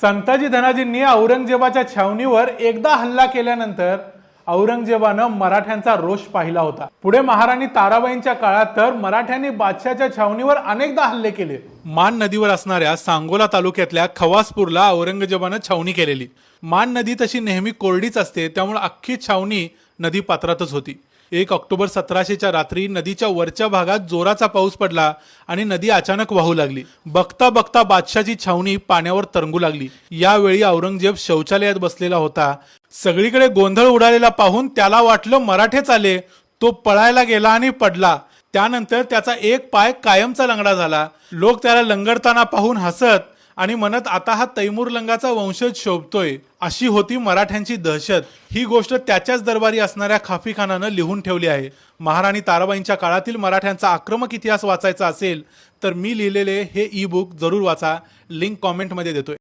संताजी धनाजींनी औरंगजेबाच्या छावणीवर एकदा हल्ला केल्यानंतर औरंगजेबानं मराठ्यांचा रोष पाहिला होता. पुढे महाराणी ताराबाईंच्या काळात तर मराठ्यांनी बादशाच्या छावणीवर अनेकदा हल्ले केले. मान नदीवर असणाऱ्या सांगोला तालुक्यातल्या खवासपूरला औरंगजेबानं छावणी केलेली. मान नदी तशी नेहमी कोरडीच असते त्यामुळे अख्खी छावणी नदी पात्रातच होती. एक ऑक्टोबर सतराशेच्या रात्री नदीच्या वरच्या भागात जोराचा पाऊस पडला आणि नदी अचानक वाहू लागली. बघता बघता बादशाची छावणी पाण्यावर तरंगू लागली. यावेळी औरंगजेब शौचालयात बसलेला होता. सगळीकडे गोंधळ उडालेला पाहून त्याला वाटलं मराठेच आले. तो पळायला गेला आणि पडला. त्यानंतर त्याचा एक पाय कायमचा लंगडा झाला. लोक त्याला लंगडताना पाहून हसत आणि म्हणत आता हा तैमूर लंगाचा वंशज शोभतोय अशी होती मराठ्यांची दहशत. ही गोष्ट त्याच्याच दरबारी असणाऱ्या खाफी खानानं लिहून ठेवली आहे. महाराणी ताराबाईंच्या काळातील मराठ्यांचा आक्रमक इतिहास वाचायचा असेल तर मी लिहिलेले हे ई बुक जरूर वाचा. लिंक कॉमेंटमध्ये देतोय.